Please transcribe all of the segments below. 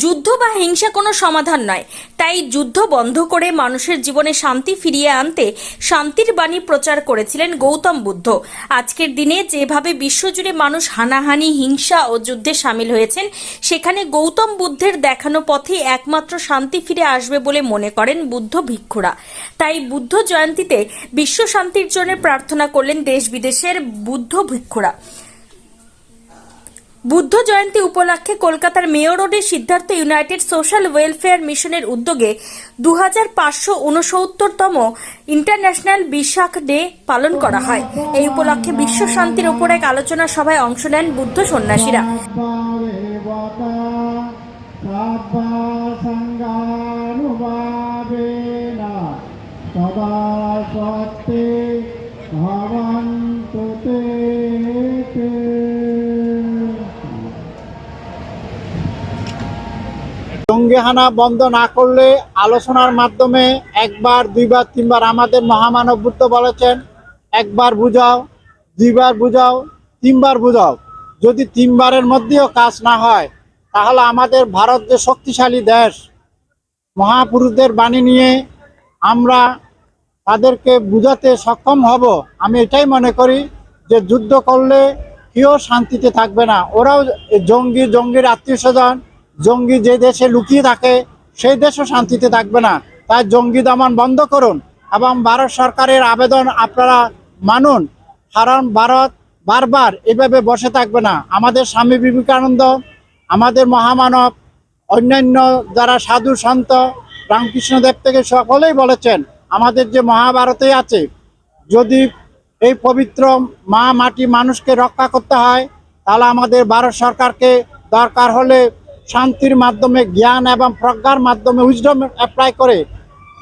যুদ্ধ বা হিংসা কোনো সমাধান নয়। তাই যুদ্ধ বন্ধ করে মানুষের জীবনে শান্তি ফিরিয়ে আনতে শান্তির বাণী প্রচার করেছিলেন গৌতম বুদ্ধ। আজকের দিনে যেভাবে বিশ্বজুড়ে মানুষ হানাহানি, হিংসা ও যুদ্ধে সামিল হয়েছেন, সেখানে গৌতম বুদ্ধের দেখানো পথে একমাত্র শান্তি ফিরে আসবে বলে মনে করেন বুদ্ধ ভিক্ষুরা। তাই বুদ্ধ জয়ন্তীতে বিশ্ব শান্তির জন্য প্রার্থনা করলেন দেশ বিদেশের বুদ্ধ ভিক্ষুরা। বুদ্ধ জয়ন্তী উপলক্ষে কলকাতার মেয়র রোডে সিদ্ধার্থ ইউনাইটেড সোশ্যাল ওয়েলফেয়ার মিশনের উদ্যোগে দু উনসত্তরতম ইন্টারন্যাশনাল বিশাখ ডে পালন করা হয়। এই উপলক্ষে বিশ্ব শান্তির ওপর এক আলোচনা সভায় অংশ নেন বুদ্ধ সন্ন্যাসীরা। জঙ্গিহানা বন্ধ না করলে আলোচনার মাধ্যমে একবার, দুইবার, তিনবার আমাদের মহামানব বুদ্ধ বলেছেন, একবার বুঝাও, দুইবার বুঝাও, তিনবার বুঝাও। যদি তিনবারের মধ্যেও কাজ না হয়, তাহলে আমাদের ভারত যে শক্তিশালী দেশ, মহাপুরুষদের বাণী নিয়ে আমরা তাদেরকে বুঝাতে সক্ষম হব। আমি এটাই মনে করি যে যুদ্ধ করলে কেউ শান্তিতে থাকবে না। ওরাও জঙ্গি, জঙ্গির আত্মীয় স্বজন জঙ্গি যে দেশে লুকিয়ে থাকে, সেই দেশও শান্তিতে থাকবে না। তাই জঙ্গি দমন বন্ধ করুন এবং ভারত সরকারের আবেদন আপনারা মানুন। কারণ ভারত বারবার এভাবে বসে থাকবে না। আমাদের স্বামী বিবেকানন্দ, আমাদের মহামানব, অন্যান্য যারা সাধু সন্ত রামকৃষ্ণদেব থেকে সকলেই বলেছেন, আমাদের যে মহাভারতে আছে, যদি এই পবিত্র মা মাটি মানুষকে রক্ষা করতে হয়, তাহলে আমাদের ভারত সরকারকে দরকার হলে শান্তির মাধ্যমে, জ্ঞান এবং প্রজ্ঞার মাধ্যমে উইজডম অ্যাপ্লাই করে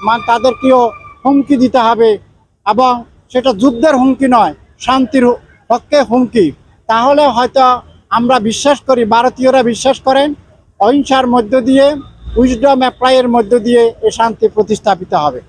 মানে তাদেরকেও হুমকি দিতে হবে এবং সেটা যুদ্ধের হুমকি নয়, শান্তির পক্ষে হুমকি। তাহলে হয়তো আমরা বিশ্বাস করি, ভারতীয়রা বিশ্বাস করেন, অহিংসার মধ্য দিয়ে উইজডম অ্যাপ্লাইয়ের মধ্য দিয়ে এ শান্তি প্রতিস্থাপিত হবে।